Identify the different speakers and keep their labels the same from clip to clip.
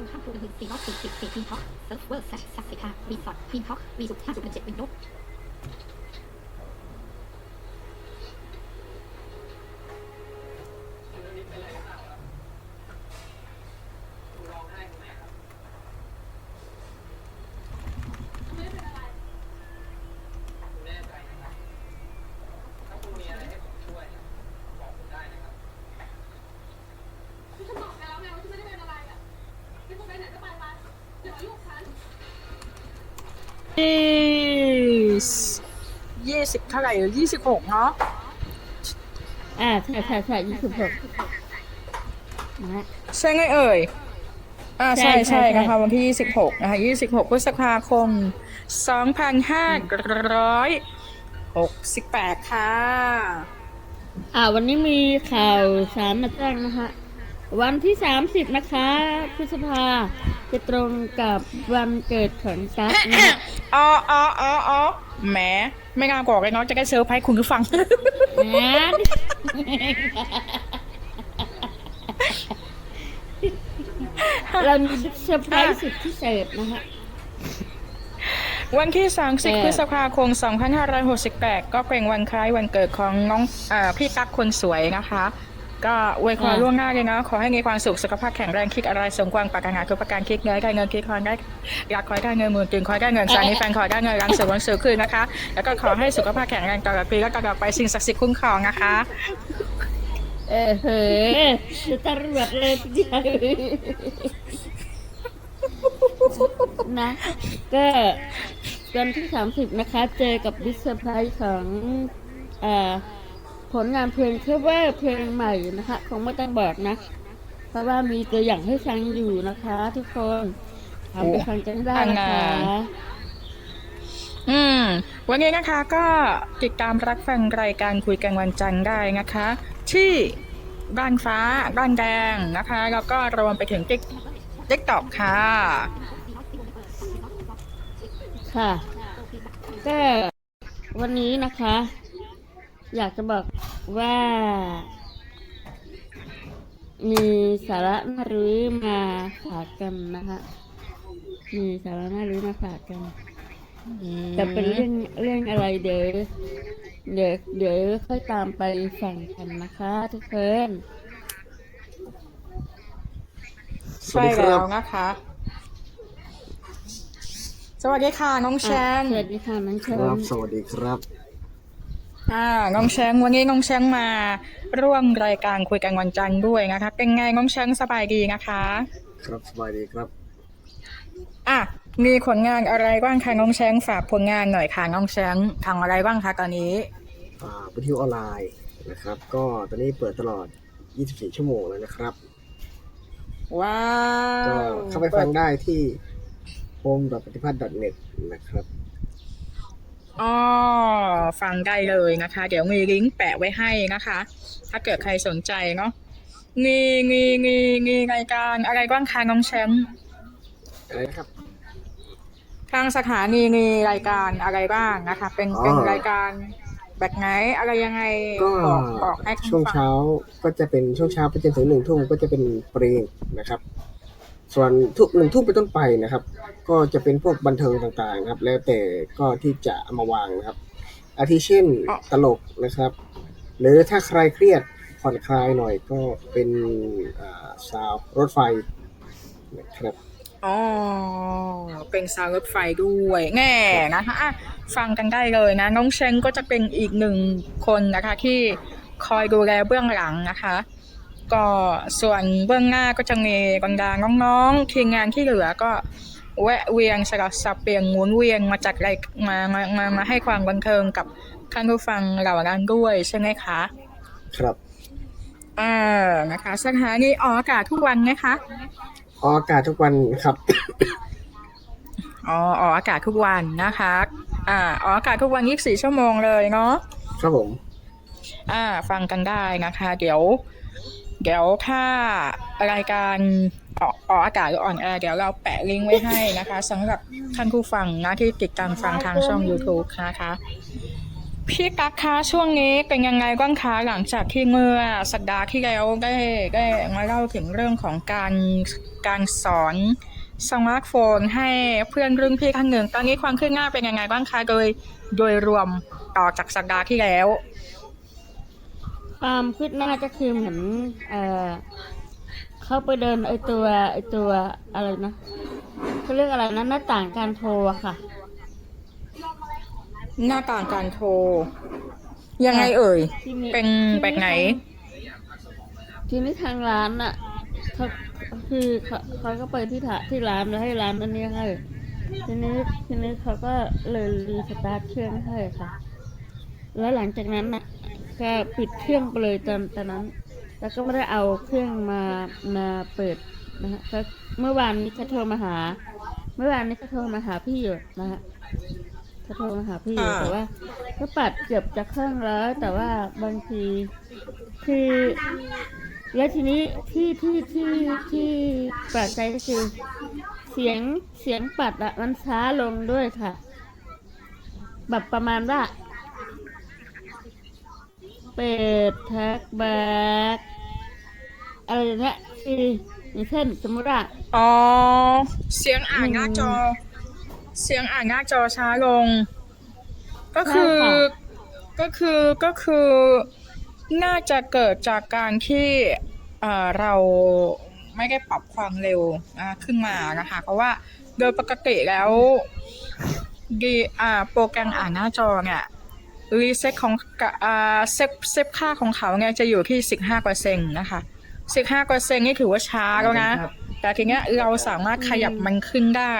Speaker 1: ึงห้าคูณหนึ่งสี่ร้อยสี่สิบสี่ทีมท็อกเซิร์ฟเวอร์แซกซักสิทารีสอร์ททีมท็อกวีสุห้าจุดเจ็ดวินโดว์
Speaker 2: สิบเท่าไหร่ยี่สิบหกเนาะ
Speaker 3: อ่าใช่ใช่ใช่ยี่สิบหกนะฮะ
Speaker 2: ใช่ไงเอ่ยอ่า
Speaker 3: ใช่
Speaker 2: ใช่
Speaker 3: ใช่
Speaker 2: ใช่
Speaker 3: ใช่
Speaker 2: นะคะวันที่ยี่สิบหกนะคะยี่สิบหกพฤษภาคมสองพันห้าร้อยหกสิบแปดค่ะ
Speaker 3: อ่า วันนี้มีข่าวสารมาแจ้งนะคะ วันที่สามสิบนะคะพฤษภาจะตรงกับวันเกิดของกัสนะฮะ
Speaker 2: อ๋ออ๋ออ๋ออ๋อแหมไม่น่าบอกเลยเนาะจะได้เซอร์ไพรส์คุณผู้ฟัง
Speaker 3: งั้นเรามีเซอร์ไพรส์สุดพิเศษนะคะ
Speaker 2: วันที่
Speaker 3: เอ
Speaker 2: 30
Speaker 3: อ
Speaker 2: พฤษภาคม2568 ก็เป็นวันคล้ายวันเกิดของน้องอาพี่ตั๊กคนสวยนะคะ ก็อวยพรล่วงหน้าเลยนะขอให้มีความสุขสุขภาพแข็งแรงคิดอะไรสมความปรารถนาทุกประการคิดเงินได้เงินคิดคอนได้อยากขอให้ได้เงินหมื่นจึงขอให้ได้เงินสามีแฟนขอให้ได้เงินรังสือวันสือคืนนะคะ แล้วก็ขอให้สุขภาพแข็งแรงตลอดปีและตลอดไปสิ่งศักดิ์สิทธิ์คุ้มครองนะคะ
Speaker 3: เออเฮ้ยจะตรวจเลยทีเดียวนะก็วันที่สามสิบนะคะ เจอกับดิสเซอร์ไพรส์ของเอ่อ ผลงานเพลงเคเวอร์เพลงใหม่นะคะ คงไม่ต้องบอกนะ เพราะว่ามีตัวอย่างให้ฟังอยู่นะคะ ทุกคนทำไปฟังกันได้นะคะ
Speaker 2: อืม วันนี้นะคะก็ติดตามรับฟังรายการคุยกันวันจันทร์ได้นะคะ ที่บ้านฟ้าบ้านแดงนะคะ แล้วก็รวมไปถึงติ๊กติ๊กตอกค่ะ
Speaker 3: ค่ะก็วันนี้นะคะ อยากจะบอกว่า มีสาระน่ารู้มาฝากกันนะคะมีสาระน่ารู้มาฝากกันแต่เป็นเรื่องเรื่องอะไรเดี๋ยวเดี๋ยวเดี๋ยวค่อยตามไปฟังกันนะคะ ทุกคน
Speaker 2: ใช่แล้วนะคะ สวัสดีค่ะน้องแชง
Speaker 3: สวัสดีค่ะน้องเช
Speaker 4: ค
Speaker 3: ม
Speaker 4: รับสวัสดีครับ
Speaker 2: อ่าน้องแชงวันนี้น้องแชงมาร่วมรายการคุยกันวันจันทร์ด้วยนะคะเป็นไงน้องแชงสบายดีนะคะ
Speaker 4: ครับสบายดีครับ
Speaker 2: อะมีผลงานอะไรบ้างคะน้องแชงฝากผลงานหน่อยค่ะน้องแชงทำอะไรบ้างคะตอนนี้
Speaker 4: อ่าวิทยุออนไลน์นะครับ ก็ตอนนี้เปิดตลอด 24 ชั่วโมงแล้วนะครับ
Speaker 2: ว้า
Speaker 4: ก็
Speaker 2: ว
Speaker 4: เข้าไปฟังได้ที่ home ปฏิพัฒน์ .net นะครับ
Speaker 2: อ๋อฟังได้เลยนะคะ เดี๋ยวมีลิงก์แปะไว้ให้นะคะ ถ้าเกิดใครสนใจเนาะมีมีมีมีรายการอะไรบ้างคะน้องแชมป์
Speaker 4: อะไรนะครับ
Speaker 2: ทางสถานีมีรายการอะไรบ้างนะคะ เป็น
Speaker 4: อ๋อ
Speaker 2: เป็นรายการแบบไหนอะไรยังไง
Speaker 4: ก็
Speaker 2: บอกบอกให้ท่าน
Speaker 4: ช่วง
Speaker 2: ฟัง
Speaker 4: เช้าก็จะเป็นช่วงเช้าไปจนถึงหนึ่งทุ่มก็จะเป็นเพลงนะครับ ส่วนทุกหนึ่งทุ่มเป็นต้นไปนะครับ ก็จะเป็นพวกบันเทิงต่างๆนะครับ แล้วแต่ก็ที่จะเอามาวางนะครับ อาทิเช่นตลกนะครับ หรือถ้าใครเครียดผ่อนคลายหน่อยก็เป็นอ่าวรถไฟนะครับ
Speaker 2: อ๋อ เป็นสาวรถไฟด้วยแง่นะคะฟังกันได้เลยนะ น้องเชงก็จะเป็นอีกหนึ่งคนนะคะ ที่คอยดูแลเบื้องหลังนะคะ ก็ส่วนเบื้องหน้าก็จะมีบรรดาน้องๆ ทีมงานที่เหลือก็แวะเวียนสลับสับเปลี่ยนหมุนเวียนมาจัดรายมามามามาให้ความบันเทิงกับท่านผู้ฟังเหล่านั้นด้วยใช่ไหมคะ
Speaker 4: ครับ
Speaker 2: เออนะคะสถานีออกอากาศทุกวันไหมคะ
Speaker 4: ออกอากาศทุกวันครับ
Speaker 2: อ๋อออกอากาศทุกวันนะคะอ่าออกอากาศทุกวัน 24 ชั่วโมงเลยเนาะ
Speaker 4: ครับผม
Speaker 2: อ่า ฟังกันได้นะคะ เดี๋ยว เดี๋ยวถ้ารายการออกออกอากาศหรือออนแอร์เดี๋ยวเราแปะลิงก์ไว้ให้นะคะสำหรับท่านผู้ฟังนะที่ติดตามฟังทางช่อง YouTube นะคะ พี่กั๊กคะช่วงนี้เป็นยังไงบ้างคะหลังจากที่เมื่อสัปดาห์ที่แล้วได้ได้มาเล่าถึงเรื่องของการการสอนสมาร์ทโฟนให้เพื่อนรุ่นพี่ท่านหนึ่ง ตอนนี้ความคืบหน้าเป็นยังไงบ้างคะโดยโดยรวมต่อจากสัปดาห์ที่แล้ว
Speaker 3: ความคืบหน้าก็คือเหมือนเอ่อเข้าไปเดินไอตัวไอตัวอะไรนะเขาเรียกอะไรนะหน้าต่างการโทรอะค่ะ
Speaker 2: หน้าต่างการโทร ยังไงเอ่ย
Speaker 3: ที่มี
Speaker 2: เป็นแบบไหน
Speaker 3: ทีนี้ทางร้านอะเขาคือเขาเขาก็ไปที่ถาที่ร้านแล้วให้ร้านอันนี้ให้ทีนี้ทีนี้เขาก็เลยรีสตาร์ทเครื่องให้ค่ะ แล้วหลังจากนั้นน่ะ ก็ปิดเครื่องไปเลยตอนตอนนั้น แล้วก็ไม่ได้เอาเครื่องมามาเปิดนะฮะก็เมื่อวานนี้เขาโทรมาหา เมื่อวานนี้เขาโทรมาหาพี่อยู่นะฮะเขาโทรมาหาพี่อยู่
Speaker 2: อ่า
Speaker 3: แต่ว่า ก็ปัดเกือบจะเครื่องแล้ว แต่ว่าบางทีคือแล้วทีนี้ที่ที่ที่ที่แปลกใจก็คือเสียงเสียงปัดอะมันช้าลงด้วยค่ะ แบบประมาณว่าเปิดแท็กแบ็กอะไรอย่างเงี้ยคืออย่างเช่นสมมติว่า
Speaker 2: อ๋อ เสียงอ่านหน้าจอ เสียงอ่านหน้าจอช้าลง ก็คือ
Speaker 3: ใช่ค่ะ
Speaker 2: ก็คือ ก็คือ น่าจะเกิดจากการที่เอ่อเราไม่ได้ปรับความเร็วอ่าขึ้นมานะคะ เพราะว่าโดยปกติแล้วดีอ่าโปรแกรมอ่านหน้าจอเนี่ย รีเซ็ตของกะอ่าเซฟเซฟค่าของเขาเนี่ยจะอยู่ที่15%นะคะ15%นี่ถือว่าช้าแล้วนะ แต่ทีเนี้ยเราสามารถขยับมันขึ้นได้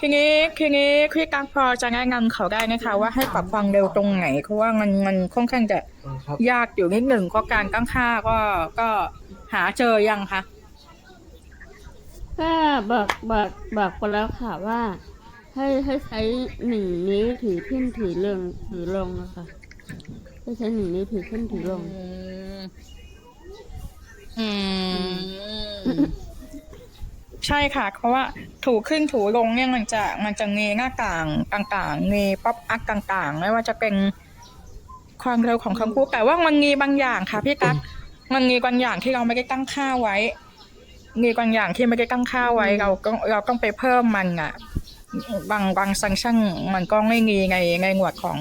Speaker 2: ทีนี้ทีนี้พี่กังพอจะแนะนำเขาได้นะคะว่าให้ปรับความเร็วตรงไหนเพราะว่ามันมันค่อนข้างจะ
Speaker 4: ครับ
Speaker 2: ยากอยู่นิดหนึ่งเพราะการตั้งค่าก็ก็หาเจอยังคะ
Speaker 3: ก็บอกบอกบอกไปแล้วค่ะว่า ให้ให้ใช้หนึ่งนิ้วถือขึ้นถือลงถือลงนะคะให้ใช้หนึ่งนิ้วถือขึ้นถือลง
Speaker 2: อืม ใช่ค่ะ เพราะว่าถูขึ้นถูลงเนี่ยมันจะมันจะมีหน้าต่างต่างๆมีป๊อปอัพต่างๆ ไม่ว่าจะเป็นความเร็วของคำพูดแต่ว่ามันมีบางอย่างค่ะพี่กั๊กมันมีบางอย่างที่เราไม่ได้ตั้งค่าไว้ มีบางอย่างที่ไม่ได้ตั้งค่าไว้เราก็เราต้องไปเพิ่มมันอะ บางบางซังชั่นมันก็ไม่มีในในหมวดของ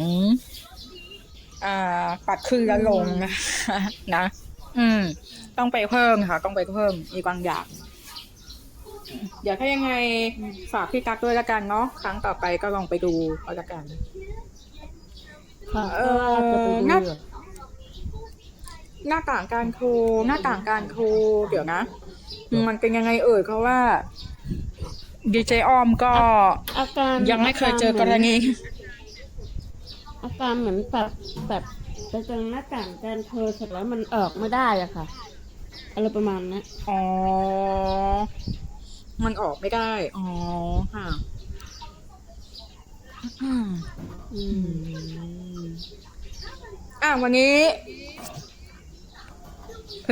Speaker 2: อ่าปัดขึ้นและลงนะนะ อืม ต้องไปเพิ่มค่ะ ต้องไปเพิ่มอีกบางอย่าง เดี๋ยวถ้ายังไงฝากพี่กั๊กด้วยละกันเนาะครั้งต่อไปก็ลองไปดูเอาละกัน
Speaker 3: ค่ะ
Speaker 2: เอ
Speaker 3: ก็
Speaker 2: อ
Speaker 3: ว่าจะไปดู
Speaker 2: งั้น
Speaker 3: อยู่
Speaker 2: หน้าต่างการโทรหน้าต่างการโทรเดี๋ยวนะ มันเป็นยังไงเอ่ยเพราะว่า ดีเจออมก็
Speaker 3: อาการ
Speaker 2: ยังไม่เคยเจอกรณี
Speaker 3: อาการเหมือนปัดปัดไปตรงหน้าต่างการโทรเสร็จแล้วมันออกไม่ได้อะค่ะอะไรประมาณนั้น
Speaker 2: อ๋อ มันออกไม่ได้ อ๋อค่ะอืม
Speaker 3: อืม
Speaker 2: อะวันนี้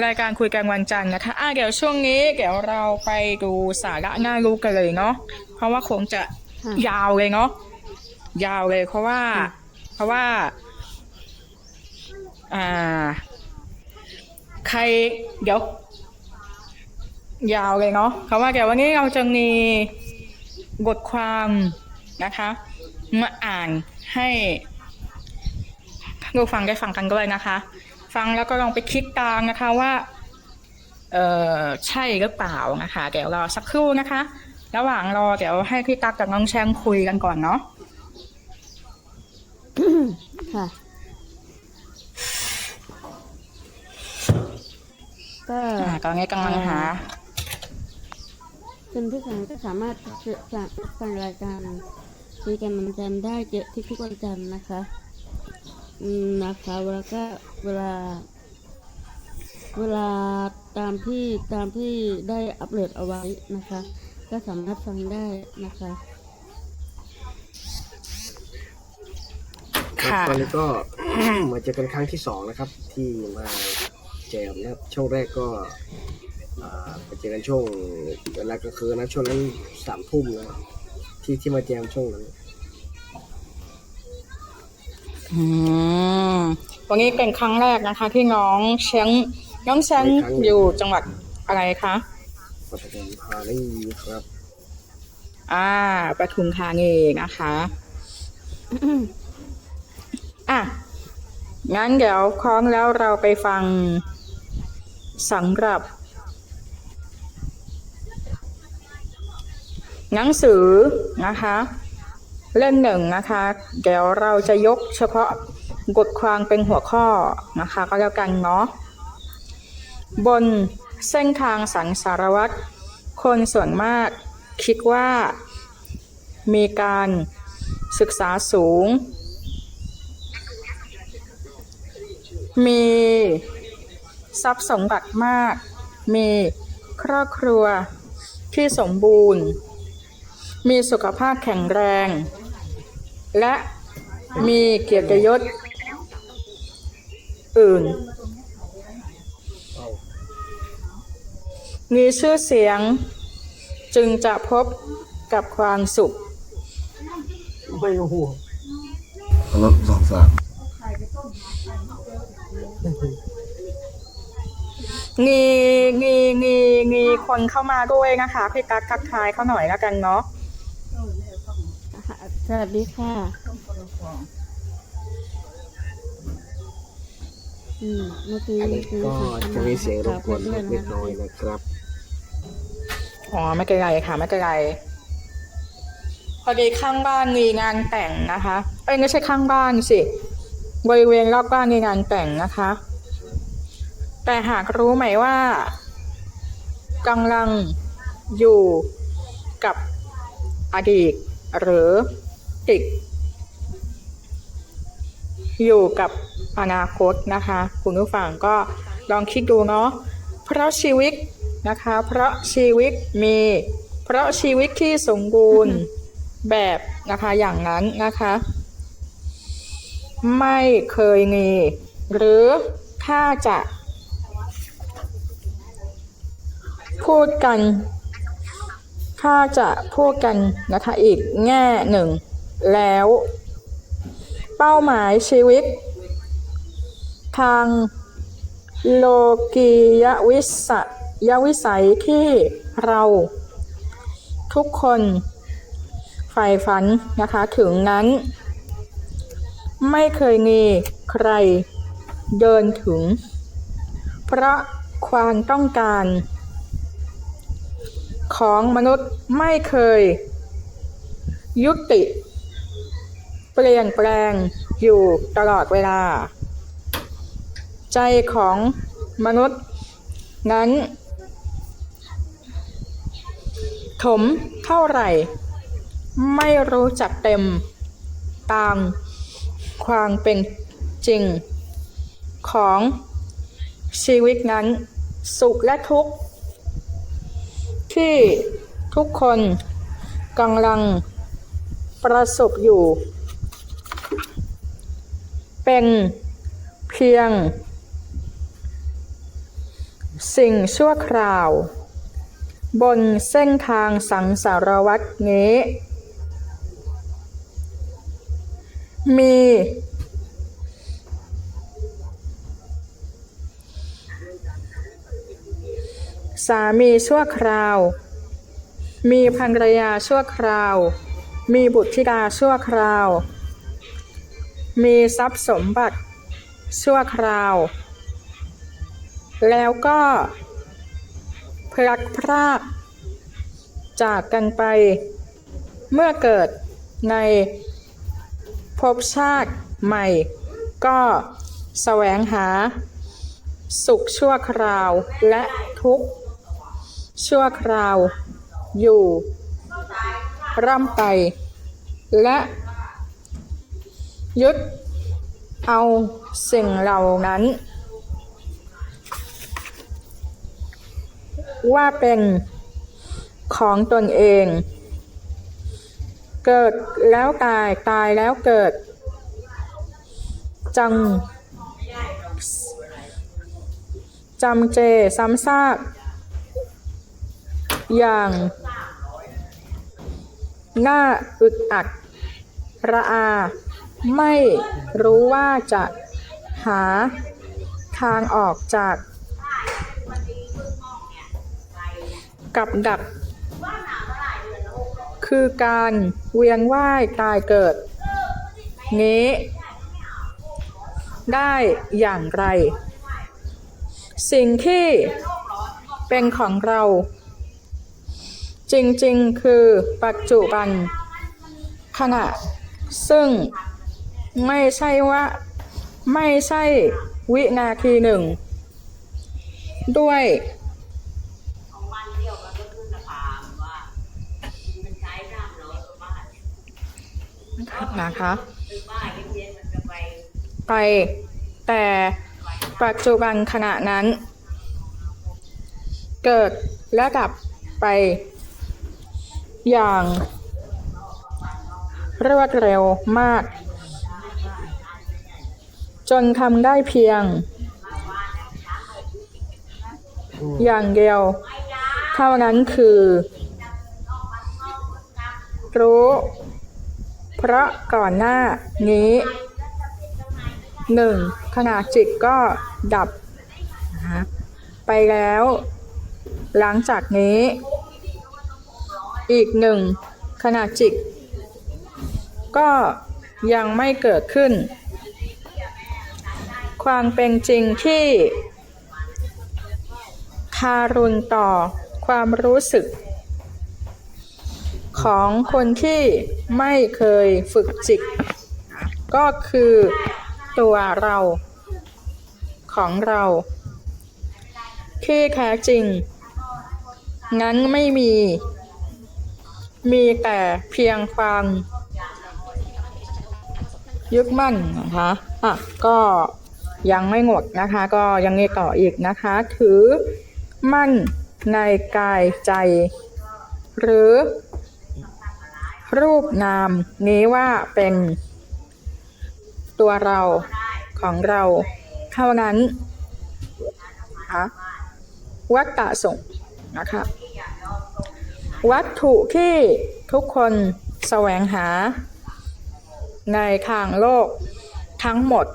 Speaker 2: รายการคุยกันวันจันทร์นะคะอะเดี๋ยวช่วงนี้เดี๋ยวเราไปดูสาระน่ารู้กันเลยเนาะเพราะว่าคงจะยาวเลยเนาะยาวเลย เพราะว่า เพราะว่า อ่า ใครเดี๋ยว ยาวเลยเนาะเพราะว่าเดี๋ยววันนี้เราจะมีบทความนะคะ มาอ่านให้ผู้ฟังได้ฟังกันด้วยนะคะ ฟังแล้วก็ลองไปคิดตามนะคะว่า เออใช่หรือเปล่านะคะ เดี๋ยวรอสักครู่นะคะ ระหว่างรอเดี๋ยวให้พี่ตั๊กกับน้องแชมคุยกันก่อนเนาะ
Speaker 3: ค่ะก็
Speaker 2: อ่าตอนนี้กำลังหา
Speaker 3: คุณผู้ฟังก็สามารถฟังฟังรายการคุยกันวันจันทร์ได้เยอะทุกๆวันจันทร์นะคะอืม นะคะแล้วก็เวลา เวลาตามที่ตามที่ได้อัปโหลดเอาไว้นะคะ ก็สามารถฟังได้นะคะ
Speaker 2: ค่ะ
Speaker 4: ตอนนี้ก็มาเจอกันครั้งที่สองนะครับ ที่มาแจมนะครับช่วงแรกก็อ่าไปเจอกันช่วงเวลากลางคืนนะช่วงนั้นสามทุ่มนะที่ที่มาแจมช่วงนั้น
Speaker 2: อืมวันนี้เป็นครั้งแรกนะคะ ที่น้องเช้งน้องเช้งอยู่จังหวัดอะไรคะ
Speaker 4: ปฐมธานีครับ
Speaker 2: อ่าปทุมธานีนะคะ อะ งั้นเดี๋ยวคล้องแล้วเราไปฟังสำหรับ หนังสือนะคะ เล่มหนึ่งนะคะ เดี๋ยวเราจะยกเฉพาะบทความเป็นหัวข้อนะคะก็แล้วกันเนาะบนเส้นทางสังสารวัตรคนส่วนมากคิดว่ามีการศึกษาสูง มีทรัพย์สมบัติมาก มีครอบครัวที่สมบูรณ์ มีสุขภาพแข็งแรง และมีเกียรติยศอื่น มีชื่อเสียงจึงจะพบกับความสุข
Speaker 4: ไม่รู้
Speaker 5: รถสองสาม
Speaker 2: มีมีมีมีคนเข้ามาด้วยนะคะพี่กั๊กทักทายเขาหน่อยแล้วกันเนาะ
Speaker 3: สวัสดีค่ะ อืมเมื่อกี้
Speaker 4: อันนี้ก็จะมีเสียงรบกวน
Speaker 3: ด้วย
Speaker 4: เล็ก
Speaker 3: นะ
Speaker 4: น้อย
Speaker 3: คะ
Speaker 4: นะครับ
Speaker 2: อ๋อไม่เป็นไรค่ะ ไม่เป็นไรพอดีข้างบ้านมีงานแต่งนะคะ เอ้ยไม่ใช่ข้างบ้านสิบริเวณรอบบ้านมีงานแต่งนะคะ แต่หากรู้ไหมว่ากำลังอยู่กับอดีตหรือ ติดอยู่กับอนาคตนะคะ คุณผู้ฟังก็ลองคิดดูเนาะเพราะชีวิตนะคะ เพราะชีวิตมี เพราะชีวิตที่สมบูรณ์แบบนะคะอย่างนั้นนะคะ ไม่เคยมี หรือถ้าจะ พูดกัน ถ้าจะพูดกันนะคะอีกแง่หนึ่ง แล้ว เป้าหมายชีวิต ทางโลกียวิสยวิสัยที่เราทุกคนใฝ่ฝันนะคะถึงนั้น ไม่เคยมีใครเดินถึง เพราะความต้องการ ของมนุษย์ไม่เคย ยุติ เปลี่ยนแปลงอยู่ตลอดเวลา ใจของมนุษย์นั้น ถมเท่าไหร่ ไม่รู้จักเต็มตามความเป็นจริง ของชีวิตนั้นสุขและทุกข์ ที่ทุกคนกำลังประสบอยู่ เป็นเพียง สิ่งชั่วคราว บนเส้นทางสังสารวัตรนี้ มี สามีชั่วคราว มีภรรยาชั่วคราว มีบุตรธิดาชั่วคราว มีทรัพย์สมบัติชั่วคราว แล้วก็ พลัดพราก จากกันไป เมื่อเกิดในภพชาติใหม่ ก็แสวงหา สุขชั่วคราวและทุกข์ ชั่วคราว อยู่ ร่ำไป และ ยึดเอาสิ่งเหล่านั้น ว่าเป็นของตนเอง เกิดแล้วตายตายแล้วเกิดจำจำเจซ้ำซากอย่างหน่าอึดอัดระอา ไม่รู้ว่าจะหาทางออกจากกับดัก คือการเวียนว่ายตายเกิดนี้ได้อย่างไร สิ่งที่เป็นของเรา จริงๆคือปัจจุบันขณะซึ่ง ไม่ใช่ว่า ไม่ใช่วินาทีหนึ่ง ด้วยนะคะไปแต่ปัจจุบันขณะนั้น เกิดและดับไปอย่างรวดเร็วมาก จนทำได้เพียง อย่างเดียว เท่านั้นคือ รู้เพราะก่อนหน้านี้หนึ่งขณะจิตก็ดับไปแล้ว หลังจากนี้ อีกหนึ่งขณะจิต ก็ยังไม่เกิดขึ้น ความเป็นจริงที่ทารุณต่อความรู้สึก ของคนที่ไม่เคยฝึกจิต ก็คือตัวเราของเรา ที่แท้จริง งั้นไม่มี มีแต่เพียงความยึดมั่นนะคะ อะ ก็ ยังไม่หมดนะคะ ก็ยังมีต่ออีกนะคะ ถือมั่นในกายใจ หรือ รูปนามนี้ว่าเป็น ตัวเราของเราเท่านั้นนะคะวัตตะสงนะคะวัตถุที่ทุกคนแสวงหา ในทางโลกทั้งหมด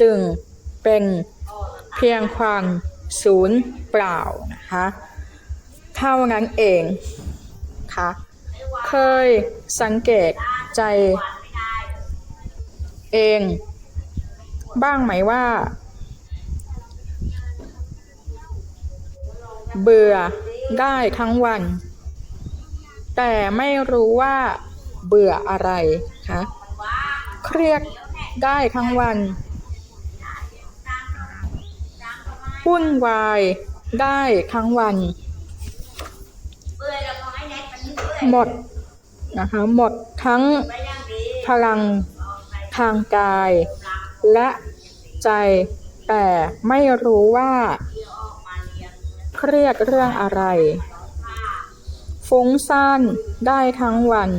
Speaker 2: จึงเป็นเพียงความศูนย์เปล่านะคะเท่านั้นเองค่ะเคยสังเกตใจเอง บ้างไหมว่า เบื่อได้ทั้งวัน แต่ไม่รู้ว่าเบื่ออะไรคะเครียดได้ทั้งวัน วุ่นวายได้ทั้งวัน หมดนะคะหมดทั้งพลังทางกาย และใจแต่ไม่รู้ว่า เครียดเรื่องอะไร ฟุ้งซ่านได้ทั้งวัน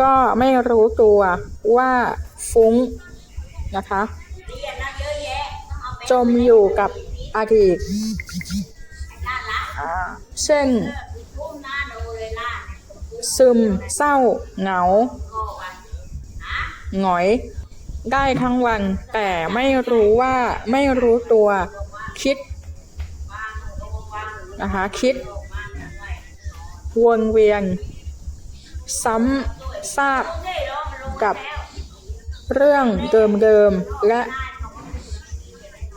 Speaker 2: ก็ไม่รู้ตัวว่าฟุ้งนะคะ จมอยู่กับอดีตอ่าเช่น ซึมเศร้า เหงา หงอย ได้ทั้งวัน แต่ไม่รู้ว่าไม่รู้ตัวคิดนะคะคิด วนเวียน ซ้ำซากกับเรื่องเดิมๆและ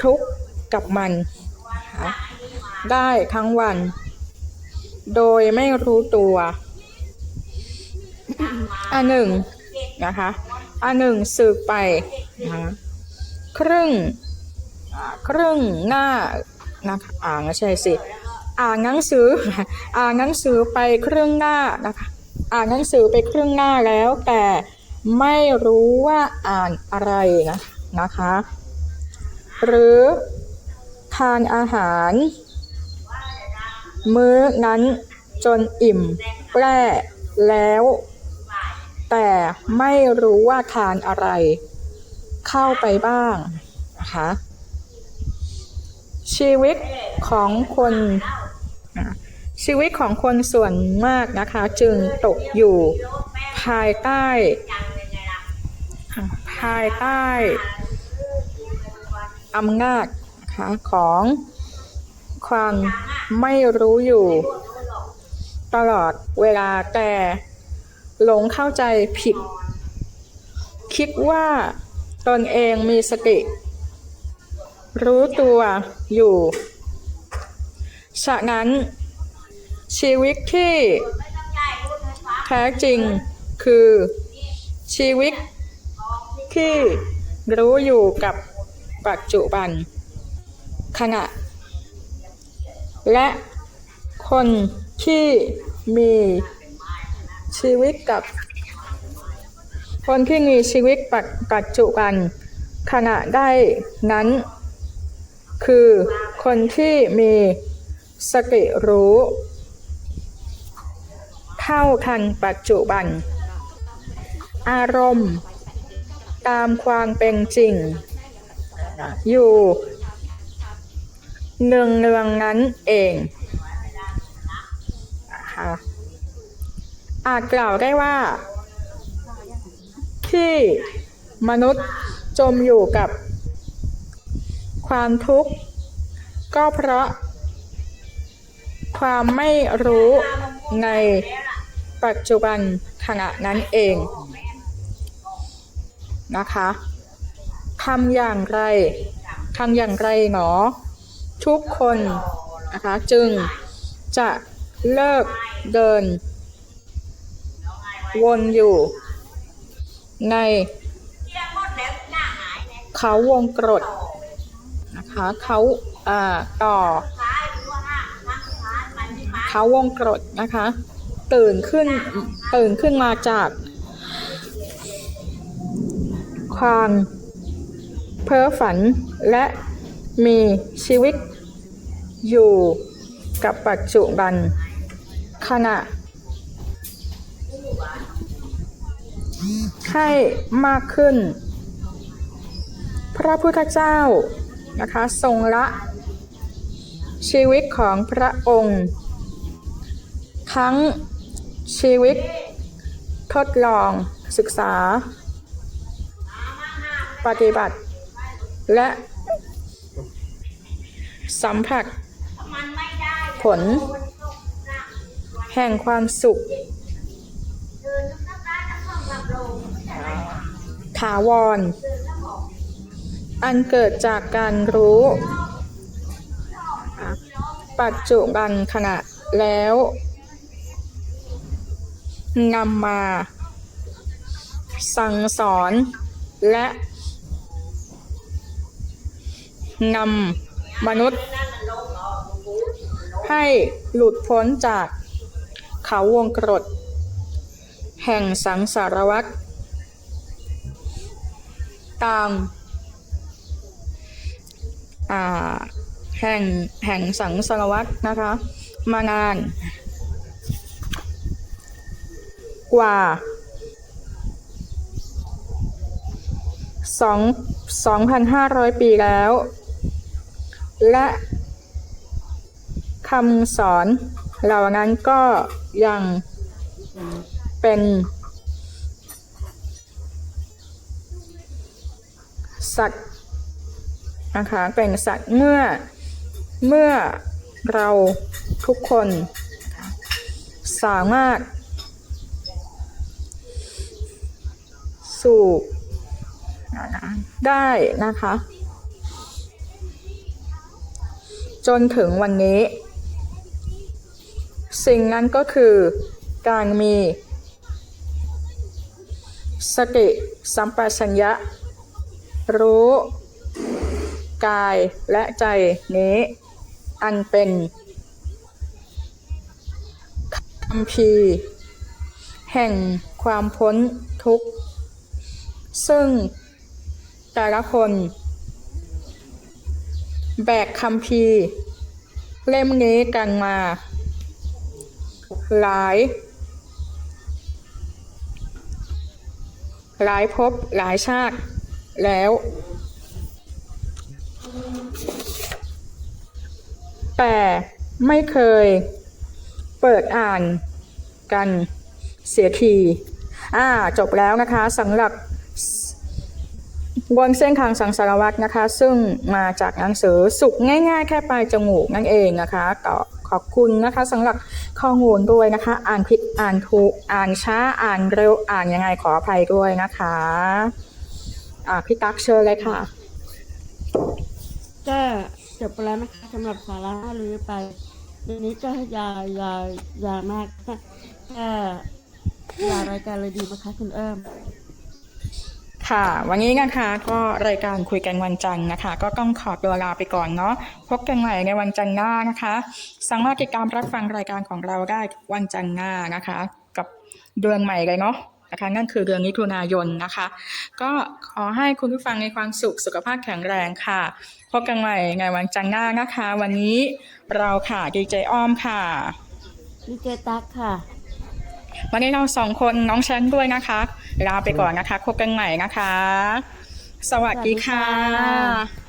Speaker 2: ทุกข์กับมันได้ทั้งวัน โดยไม่รู้ตัวอันหนึ่งนะคะอันหนึ่งสืบไปนะครึ่งครึ่งหน้านะคะอ่าไม่ใช่สิอ่านหนังสืออ่านหนังสือไปครึ่งหน้านะคะอ่านหนังสือไปครึ่งหน้าแล้ว แต่ไม่รู้ว่าอ่านอะไรนะนะคะ หรือทานอาหาร มื้อนั้นจนอิ่มแปร่แล้ว แต่ไม่รู้ว่าทานอะไร เข้าไปบ้างนะคะชีวิตของคนชีวิตของคนส่วนมากนะคะ จึงตกอยู่ภายใต้ ภายใต้ อำนาจนะคะของความไม่รู้อยู่ ตลอดเวลาแต่หลงเข้าใจผิด คิดว่าตนเองมีสติ รู้ตัวอยู่ฉะนั้น ชีวิตที่แท้จริงคือชีวิตที่รู้อยู่กับ ปัจจุบัน ขณะ และคนที่มีชีวิตกับ คนที่มีชีวิตปัจจจุบัน ขณะได้นั้น คือคนที่มีสติรู้ เท่าทันปัจจุบัน อารมณ์ ตามความเป็นจริง อยู่เนืองเนืองนั้นเองนะคะอาจกล่าวได้ว่า ที่มนุษย์จมอยู่กับ ความทุกข์ ก็เพราะ ความไม่รู้ในปัจจุบันขณะนั้นเองนะคะ ทำอย่างไรทำอย่างไรหนอ ทุกคนนะคะจึงจะเลิกเดิน วนอยู่ ใน เขาวงกรดนะคะเขาอ่าต่อ เขาวงกรดนะคะ ตื่นขึ้นตื่นขึ้นมาจากความ พ้อฝันและมีชีวิตอยู่กับปัจจุบัน ขณะ ให้มากขึ้น พระพุทธเจ้านะคะทรงละ ชีวิตของพระองค์ ทั้งชีวิต ทดลองศึกษา ปฏิบัติ และสัมผัสผล แห่งความสุข ถาวร อันเกิดจากการรู้ ปัจจุบันขณะแล้วนำมา สั่งสอนและ นำมนุษย์ ให้หลุดพ้นจากเขาวงกรดแห่งสังสารวัฏตามอ่าแห่งแห่งสังสารวัฏนะคะ มานาน กว่าสองสองพันห้าร้อยปีแล้ว และคำสอนเหล่านั้นก็ยังเป็นสัตว์นะคะเป็นสัตว์เมื่อเมื่อเราทุกคนสามารถ สู่ได้นะคะ จนถึงวันนี้ สิ่งนั้นก็คือการมี สติสัมปชัญญะ รู้ กายและใจนี้ อันเป็นคำพีร์แห่งความพ้นทุกข์ ซึ่งแต่ละคน แบกคำพีเล่มนี้กันมา หลาย หลายภพหลายชาติแล้ว แต่ไม่เคยเปิดอ่านกันเสียที อ่า จบแล้วนะคะสำหรับ บนเส้นทางสังสารวัตรนะคะ ซึ่งมาจากหนังสือสุกง่ายๆ แค่ปลายจมูกนั่นเองนะคะก็ขอบคุณนะคะสำหรับข้อมูลด้วยนะคะ อ่านผิดอ่านถูกอ่านช้าอ่านเร็วอ่านยังไงขออภัยด้วยนะคะอ่าพี่ตั๊กเชิญเลยค่ะ
Speaker 3: ก็จบไปแล้วนะคะสำหรับสาระหรือไปเดี๋ยวนี้ก็ยาวยาวยาวมากค่ะยารายการเลยดีไหมคะคุณเอิ้ม
Speaker 2: ค่ะ วันนี้นะคะก็รายการคุยกันวันจันทร์นะคะ ก็ต้องขอตัวลาไปก่อนเนาะพบกันใหม่ในวันจันทร์หน้านะคะ สามารถติดตามรับฟังรายการของเราได้วันจันทร์หน้านะคะ กับเดือนใหม่เลยเนาะนะคะนั่นคือเดือนมิถุนายนนะคะ ก็ขอให้คุณผู้ฟังมีความสุขสุขภาพแข็งแรงค่ะพบกันใหม่ในวันจันทร์หน้านะคะ วันนี้เราค่ะดีเจอ้อมค่ะ
Speaker 3: ดีเจตั๊กค่ะ
Speaker 2: วันนี้เราสองคนน้องแชนด้วยนะคะลาไปก่อนนะคะพบกันใหม่นะคะ สวัสดีค่ะ